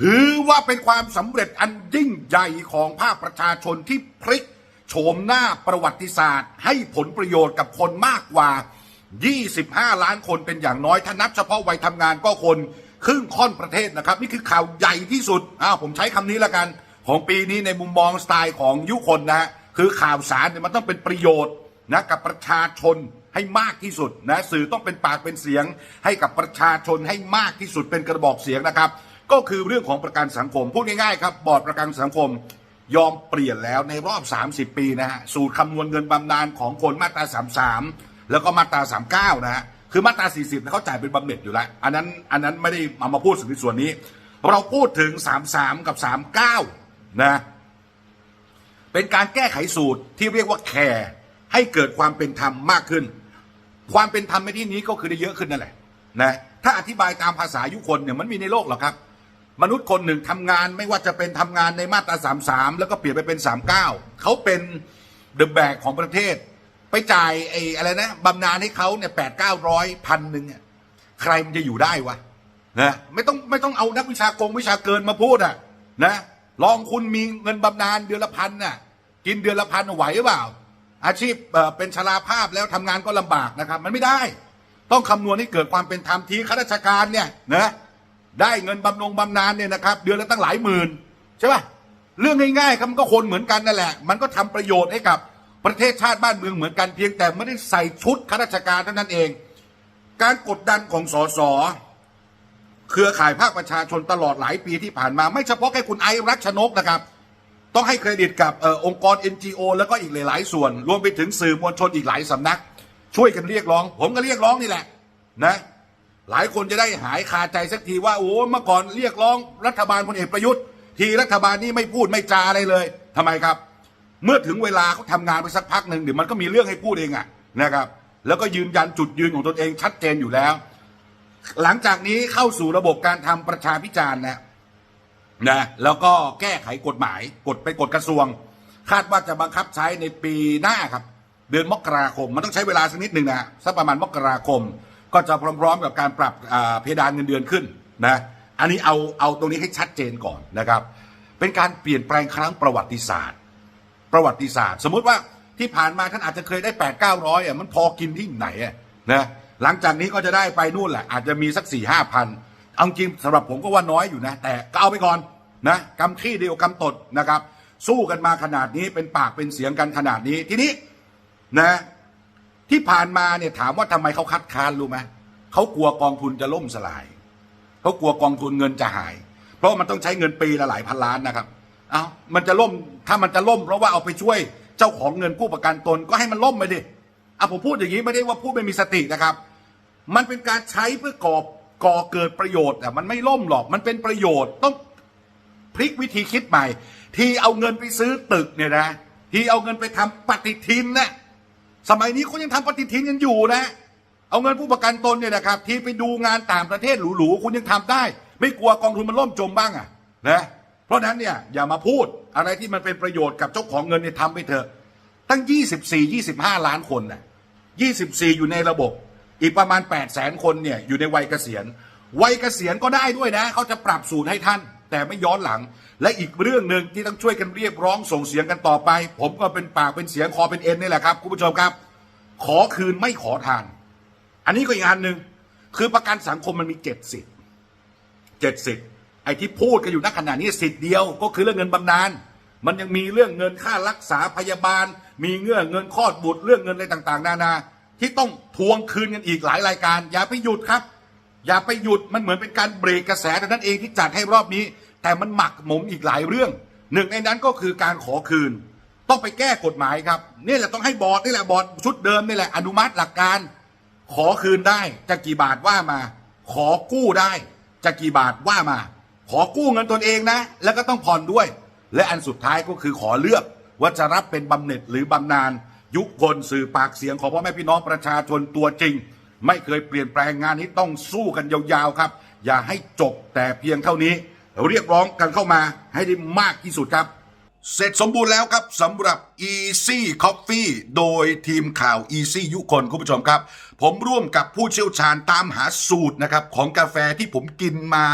ถือว่าเป็นความสำเร็จอันยิ่งใหญ่ของภาคประชาชนที่พลิกโฉมหน้าประวัติศาสตร์ ให้ผลประโยชน์กับคนมากกว่า 25 ล้านคนเป็นอย่างน้อย ถ้านับเฉพาะวัยทำงานก็คนครึ่งค่อนประเทศนะครับ นี่คือข่าวใหญ่ที่สุดอ้าวผมใช้คำนี้ละกัน ของปีนี้ในมุมมองสไตล์ของยุคนนะฮะคือข่าวสารเนี่ยมันต้องเป็นประโยชน์นะกับประชาชนให้มากที่สุดนะสื่อต้องเป็นปากเป็นเสียง ให้กับประชาชนให้มากที่สุดเป็นกระบอกเสียงนะครับ ก็คือเรื่องของประกันสังคม พูดง่ายๆครับบอร์ดประกันสังคมยอมเปลี่ยนแล้วในรอบ 30 ปีนะฮะสูตรคำนวณเงินบำนาญของคนมาตรา 33 แล้วก็มาตรา 39 นะฮะคือมาตรา 40เนี่ยเขาจ่ายเป็นบำเหน็จอยู่แล้ว อันนั้นอันนั้นไม่ได้เอามาพูดถึงในส่วนนี้ เราพูดถึง 33 กับ 39 นะ เป็นการแก้ไขสูตรที่เรียกว่าแคร์ให้เกิดความเป็นธรรมมากขึ้น ความเป็นธรรมในที่นี้ก็คือได้เยอะขึ้นนั่นแหละนะถ้าอธิบายตามภาษายุคนเนี่ยมันมีในโลกหรอครับ มนุษย์คนหนึ่งทำงานไม่ว่าจะเป็นทำงานในมาตรา 33 แล้วก็เปลี่ยนไปเป็น 39 เขาเป็นเดอะแบกของประเทศ ไปจ่ายไอ้อะไรนะบำนาญให้เขาเนี่ยแปดเก้าร้อยพันหนึ่งเนี่ยใครมันจะอยู่ได้วะนะไม่ต้องไม่ต้องเอานักวิชากงวิชาเกินมาพูดอะนะลองคุณมีเงินบำนาญเดือนละพันน่ะกินเดือนละพันไหวหรือเปล่า อาชีพเอ่อเป็นชราภาพแล้วทำงานก็ลำบากนะครับ มันไม่ได้ ต้องคำนวณให้เกิดความเป็นธรรมทีข้าราชการเนี่ยนะ ได้เงินบำนงบำนาญเนี่ยนะครับ เดือนละตั้งหลายหมื่นใช่ป่ะเรื่องง่ายๆครับมันก็คนเหมือนกันนั่นแหละ มันก็ทำประโยชน์ให้กับประเทศชาติบ้านเมืองเหมือนกันเพียงแต่ไม่ได้ใส่ชุดข้าราชการเท่านั้นเอง การกดดันของสสเครือข่ายภาคประชาชนตลอดหลายปีที่ผ่านมา ไม่เฉพาะแค่คุณไอรักชนกนะครับ ต้องให้เครดิตกับออองค์กร NGO แล้วก็อีกหลาย ๆ ส่วน รวมไปถึงสื่อมวลชนอีกหลายสำนัก ช่วยกันเรียกร้อง ผมก็เรียกร้องนี่แหละนะ หลายคนจะได้หายคาใจสักทีว่าโอ้เมื่อก่อนเรียกร้องรัฐบาลพลเอกประยุทธ์ ทีรัฐบาลนี้ไม่พูดไม่จาอะไรเลยทำไมครับ เมื่อถึงเวลาเขาทำงานไปสักพักหนึ่งเดี๋ยวมันก็มีเรื่องให้พูดเองอะนะครับ แล้วก็ยืนยันจุดยืนของตนเองชัดเจนอยู่แล้ว หลังจากนี้เข้าสู่ระบบการทำประชาพิจารณ์นะนะแล้วก็แก้ไขกฎหมายกฎไปกฎกระทรวง คาดว่าจะบังคับใช้ในปีหน้าครับ เดือนมกราคม มันต้องใช้เวลาสักนิดหนึ่งนะสักประมาณมกราคม ก็จะพร้อมๆกับการปรับเพดานเงินเดือนขึ้นนะอันนี้เอาเอาตรงนี้ให้ชัดเจนก่อนนะครับ เป็นการเปลี่ยนแปลงครั้งประวัติศาสตร์ ประวัติศาสตร์ สมมุติว่าที่ผ่านมาท่านอาจจะเคยได้แปดเก้าร้อยอะมันพอกินที่ไหนอะนะหลังจากนี้ก็จะได้ไปนู่นแหละอาจจะมีสักสี่ห้าพันเอาจริงสำหรับผมก็ว่าน้อยอยู่นะ แต่ก็เอาไปก่อนนะกำขี้เดียวกำตดนะครับ สู้กันมาขนาดนี้เป็นปากเป็นเสียงกันขนาดนี้ทีนี้นะ ที่ผ่านมาเนี่ยถามว่าทำไมเขาคัดค้านรู้ไหมเขากลัวกองทุนจะล่มสลายเขากลัวกองทุนเงินจะหาย เพราะมันต้องใช้เงินปีละหลายพันล้านนะครับ เอามันจะล่มถ้ามันจะล่มเพราะว่าเอาไปช่วยเจ้าของเงินผู้ประกันตนก็ให้มันล่มไปดิอะผมพูดอย่างนี้ไม่ได้ว่าพูดไม่มีสตินะครับ มันเป็นการใช้เพื่อก่อก่อเกิดประโยชน์อะมันไม่ล่มหรอกมันเป็นประโยชน์ต้องพลิกวิธีคิดใหม่ ที่เอาเงินไปซื้อตึกเนี่ยนะ ที่เอาเงินไปทำปฏิทินเนะ สมัยนี้เขายังทำปฏิทินกันอยู่นะ เอาเงินผู้ประกันตนเนี่ยนะครับ ที่ไปดูงานต่างประเทศหรูๆคุณยังทำได้ ไม่กลัวกองทุนมันล่มจมบ้างอะนะเพราะนั้นเนี่ยอย่ามาพูดอะไรที่มันเป็นประโยชน์กับเจ้าของเงินเนี่ยทำไปเถอะ ตั้ง 24 25 ล้านคนน่ะ24 อยู่ในระบบ อีกประมาณ8แสนคนเนี่ยอยู่ในวัยเกษียณ วัยเกษียณก็ได้ด้วยนะ เขาจะปรับสูตรให้ท่าน แต่ไม่ย้อนหลัง และอีกเรื่องหนึ่งที่ต้องช่วยกันเรียกร้องส่งเสียงกันต่อไป ผมก็เป็นปากเป็นเสียงคอเป็นเอ็นนี่แหละครับคุณผู้ชมครับ ขอคืนไม่ขอทาน อันนี้ก็อีกอันหนึ่งคือประกันสังคมมันมีเจ็ดสิทธิ์เจ็ดสิทธิ์ไอ้ที่พูดกันอยู่ณขณะนี้สิทธิ์เดียวก็คือเรื่องเงินบำนาญมันยังมีเรื่องเงินค่ารักษาพยาบาล มีเงื่อนเงินคลอดบุตรเรื่องเงินอะไรต่าง ๆ นานา ที่ต้องทวงคืนกันอีกหลายรายการ อย่าไปหยุดครับ อย่าไปหยุดมันเหมือนเป็นการเบรกกระแสเท่นั้นเองที่จัดให้รอบนี้ แต่มันหมักหมมอีกหลายเรื่อง หนึ่งในนั้นก็คือการขอคืน ต้องไปแก้กฎหมายครับนี่แหละต้องให้บอร์ดนี่แหละบอร์ดชุดเดิมนี่แหละอนุมัติหลักการ ขอคืนได้จะกี่บาทว่ามา ขอกู้ได้จะกี่บาทว่ามา ขอกู้เงินตนเองนะ แล้วก็ต้องผ่อนด้วย และอันสุดท้ายก็คือขอเลือกว่าจะรับเป็นบำเหน็จหรือบำนาญยุคคนสื่อปากเสียงของพ่อแม่พี่น้องประชาชนตัวจริง ไม่เคยเปลี่ยนแปลงงานนี้ต้องสู้กันยาวๆครับ อย่าให้จบแต่เพียงเท่านี้ เรียกร้องกันเข้ามาให้ได้มากที่สุดครับ เสร็จสมบูรณ์แล้วครับสำหรับ Easy Coffee โดยทีมข่าว Easy ยุคนคุณผู้ชมครับ ผมร่วมกับผู้เชี่ยวชาญตามหาสูตรนะครับของกาแฟที่ผมกินมา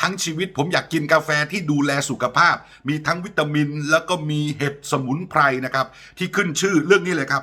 ทั้งชีวิตผมอยากกินกาแฟที่ดูแลสุขภาพ มีทั้งวิตามิน แล้วก็มีเห็ดสมุนไพรนะครับที่ขึ้นชื่อเรื่องนี้เลยครับ